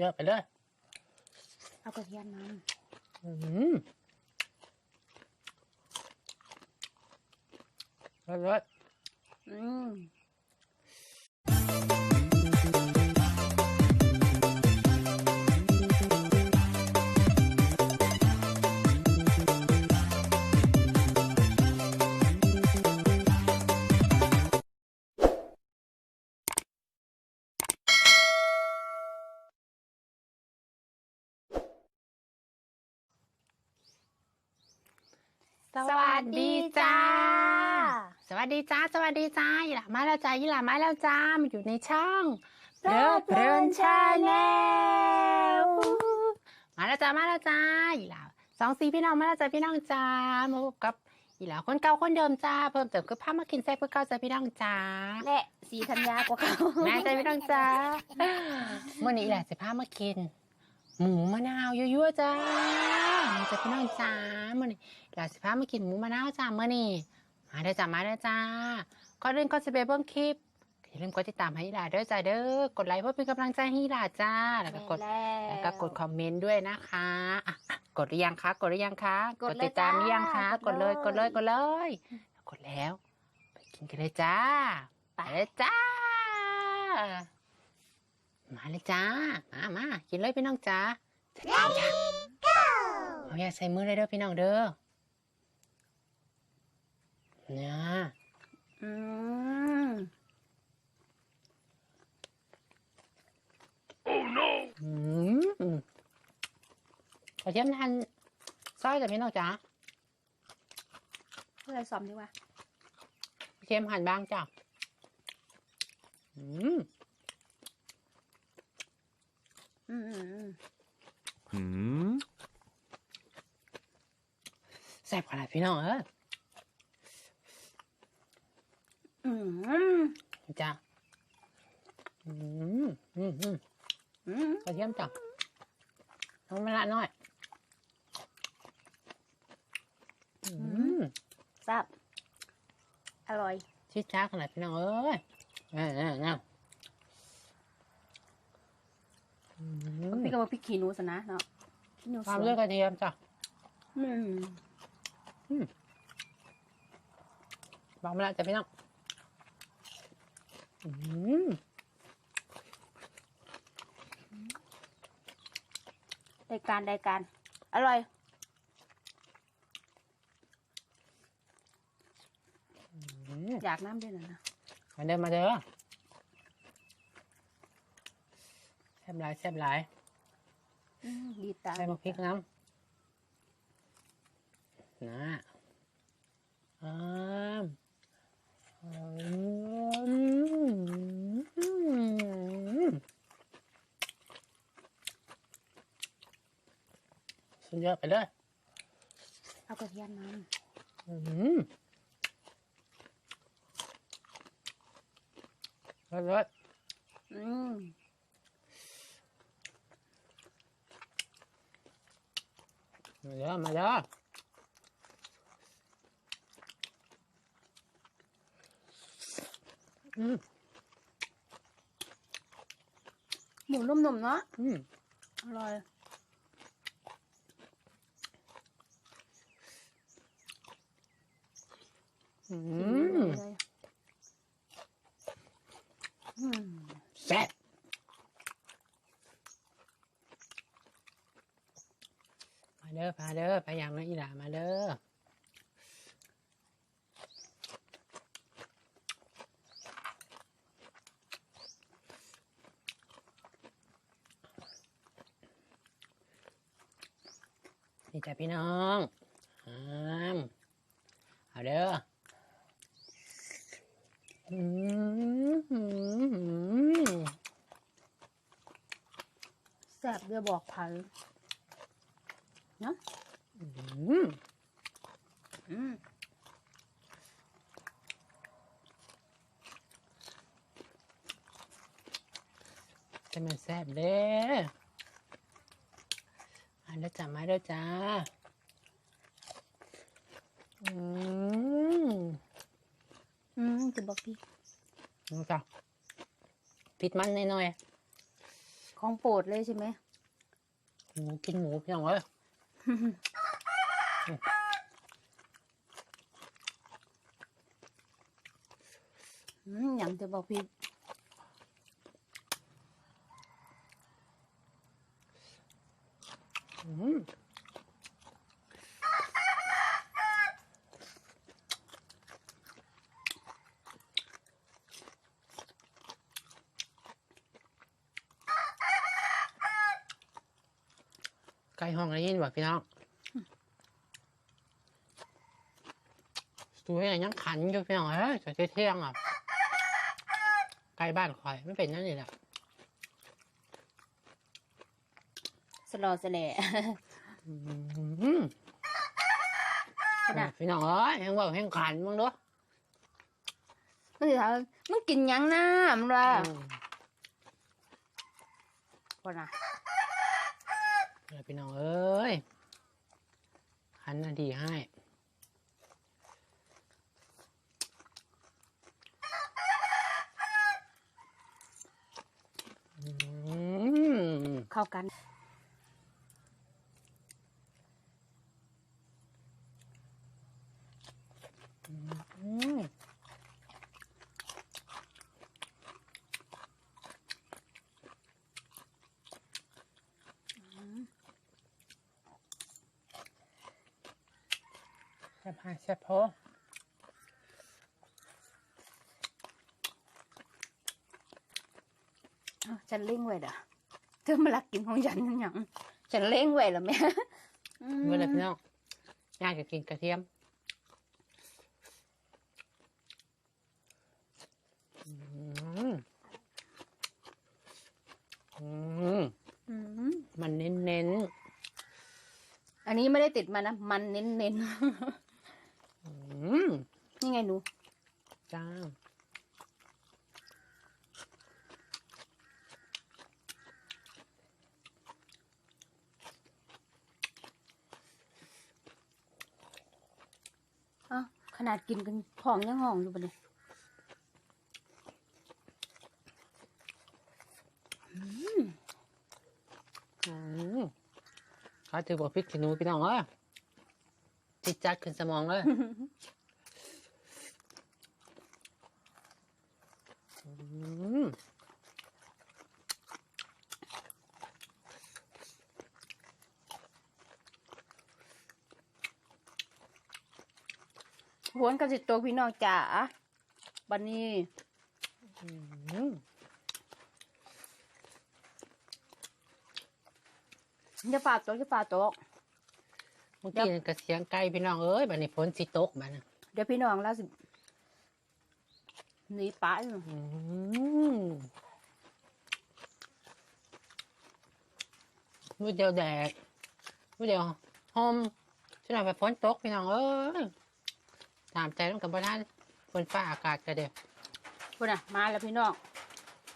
สุดยอดไปเลยเอากระเทียมน้อืมรสรสำอืม สวัสดีจ้า สวัสดีจ้า สวัสดีจ้ายี่หล่ามาแล้วจ้ายี่หล่ามาแล้วจ้ามาอยู่ในช่องเพลิดเพลินชาแนลมาแล้วจ้ามาแล้วจ้ายี่หล่าสองสีพี่น้องมาแล้วจ้าพี่น้องจ้ามาพบกับยี่หล่าคนเก่าคนเดิมจ้าเพิ่มเติมคือพามากินแซ่บเพื่อเก่าจ้าพี่น้องจ้าและสีธัญญากว่าเขาแม่จ้าพี่น้องจ้าเมื่อนี้ยี่หล่าจะพามากิน หมูมะนาวยั่วๆจ้ามาจ้าพี่น้องจ้าเมื่อนี้ยี่หล่าจะพามากินหมูมะนาวจ้าเมื่อนี้มาเด้อจ้ามาเด้อจ้าก่อนอื่นก็จะไปเบิ่งคลิปอย่าลืมกดติดตามให้อีหลาเด้อจ้าเด้อกดไลค์เพื่อเป็นกำลังใจให้อีหลาจ้าแล้วก็กดแล้วก็กดคอมเมนต์ด้วยนะคะอะอะกดหรือยังคะกดหรือยังคะกดเลยติดตามหรือยังคะจ้ากกดดเลเลยยกดเลยกดเลยกดแล้ว ไปกินกันเลยจ้าไปเลยจ้า มาเลยจ้า มามากินเลยพี่น้องจ้าจะทำยังเอาอย่าใส่มือเลยเด้อพี่น้องเด้อเนี่ยอืมอืมขอเทียมทันซอยกับพี่น้องจ๋าเพื่อซ้อมดีกว่าเทียมหั่นบางจ้ะอืม อืมอืมอืม Hmm? แซ่บขนาดพี่น้องเอ้ยอืมจ้ะอืมอืมอืมอืมขอเทียมจ้ะน้องมะละน้อย อืมแซ่บอร่อยชิดช้าขนาดพี่น้องเอ้ยนั่นนั่นนั่นอืม พี่ก็บอกพี่ขี้หนูสนะเนาะขี้หนูสตามวด้วยนกระเทียมจ้ะอืมบางมะละจ้ะพี่น้องอืมได้การได้การ อร่อย อืมอยากน้ำด้วยนะนะมาเด้อมาเด้อแซ่บหลายแซ่บหลายอืมดีตาใส่มะพริกน้ำนะอ้ามอืมสุดยอดไปเลยเอากระเทียมน้อืมรสรสำอืมมาเด้อมาเด้ออืม หมูนุ่มๆเนาะอืมอร่อย อื กิน ม เลยอืม แซ่บมา เด้อมาเด้อไปอย่างนอีหล่ามาเด้อนี่จ้ะพี่น้องอามเอาเด้ออืมแซ่บเดี๋ยวบอก พันอืมอืมจะมันแซ่บเด้อมาเด้อจ้ามาเด้อจ้า อืมอืมจะบอกพี่นี่จ้ะพิดมันหน่อยของโปรดเลยใช่ไหมหมูกินหมูพี่น้องเอ้ย อย่างจะบอกพี่อืม ห้องได้ยินบ่พี่น้องสวยอะยังขันอยู่พี่น้องเอ้ยจะเที่ยงอะไก่บ้านข่อยไม่เป็นนั่นนี่แหละสลอสแหล่อืมขนาดพี่น้องเอ้ยยังว่าแห่งขันมึงเด้อมันสิถามว่ามึงกินหยังน้ำล่ะอืมก่อนนะเดี๋ยว พี่น้องเอ้ยขันนาทีให้เข้ากัน อืม แซ่บฮะแซ่บพออ้าวฉันเล่งไว้เด้อเธอมาลักกินของฉันนั่นหยังฉันเล่งไว้แล้วแม่อืมเมื่อไรพี่น้องอยากจะกินกระเทียมอืมอืมอืมมันเน้นเน้นอันนี้ไม่ได้ติดมานะ มันเน้นๆอืมๆ นี่ไงหนู จ้าอ้าวขนาดกินกันท้องยังห้องอยู่ปะเนี่ยอืมเขาถือบอกพริกขี้หนูพี่น้องเอ้ย จิตจัดขึ้นสมองเลยอืมหวนกับสิตัวพี่น้องจ๋าบันนี้อืมจะฝาโต๊ะจะฝาโต๊ะ เมื่อกี้นี่กระเสียงไก่พี่น้องเอ้ยบัดนี้ฝนสิตกบัดนะเดี๋ยวพี่น้องเราสิหนีป้าอยู่อืมมือเดียวแดดมือเดียวหอมช่วยไปฝนตกพี่น้องเอ้ยตามใจต้องกับบ้านฝนฟ้าอากาศก็เดียวพุ่นน่ะมาแล้วพี่น้อง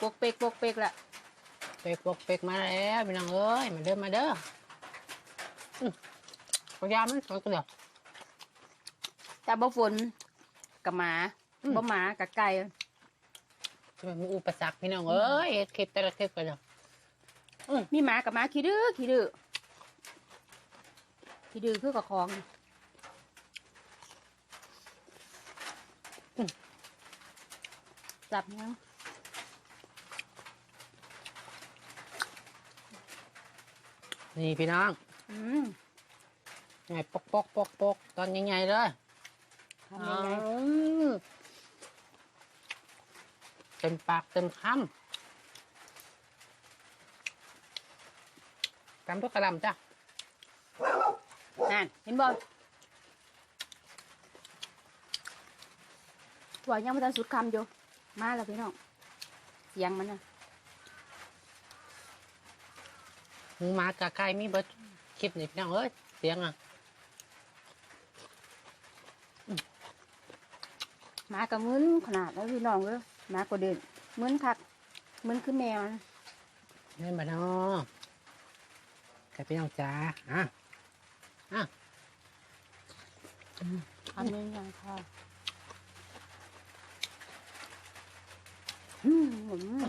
ปกเปกปกเปกละเปกปกเปกมาแล้วพี่น้องเอ้ยมาเด้อมาเด้ออืม พยายามมันสวยก็เดียวแต่บ่ฝนกับหมาอืม บ่หมากับไก่จะเป็นอุปสรรคพี่น้องเอ้ยเฮ็ดคลิปแต่ละคลิปก็เดียวมีหมากับหมาขี้ดื้อขี้ดื้อขี้ดื้อคือกับของจับยังนี่พี่น้อง อืม ไงปกปกปกปกตอนใหญ่ๆเลยทำยังไงอืมเต็มปากเต็มคำตำทุกกระดำจ้ะนั่นเห็นบ่ตัวยังไม่ทันสุดคำอยู่มาแล้วพี่น้องเสียงมันนะหมูหมากะไก่มีเบิดคลิปนี่พี่น้องเอ้ยเสียงอะ หมากับมึนขนาดแล้วพี่น้องเลยหมาก็เดินมึนคักมึนคือแมวนะนี่มาเนาะกับพี่น้องจ้าอะอะทำยังไงค่ะอืมอืมอ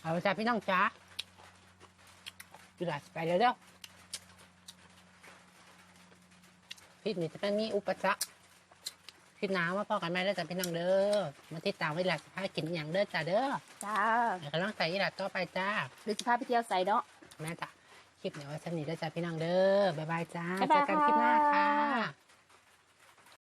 เอาจ้าพี่น้องจ้าอีหลาสิไปแล้วเด้อพี่นี่จะเป็นมีอุปสรรค พี่น้ำมาพอกันไหมเด้อจ้าพี่น้องเด้อมาติดตามวิลาสิพากินอหย่างเด้อจ้าเด้อจ้าแล้วก็ต้องใส่อีหลาต่อไปจ้าหรือจะพาไปเที่ยวไซเนาะแม่จ้ะคลิปเนี้ไว้สนิทด้วยจ้าพี่น้องเด้อบ๊ายบายจ้าบ๊ายเจบายอกันคลิปหน้าค่ะค่ะ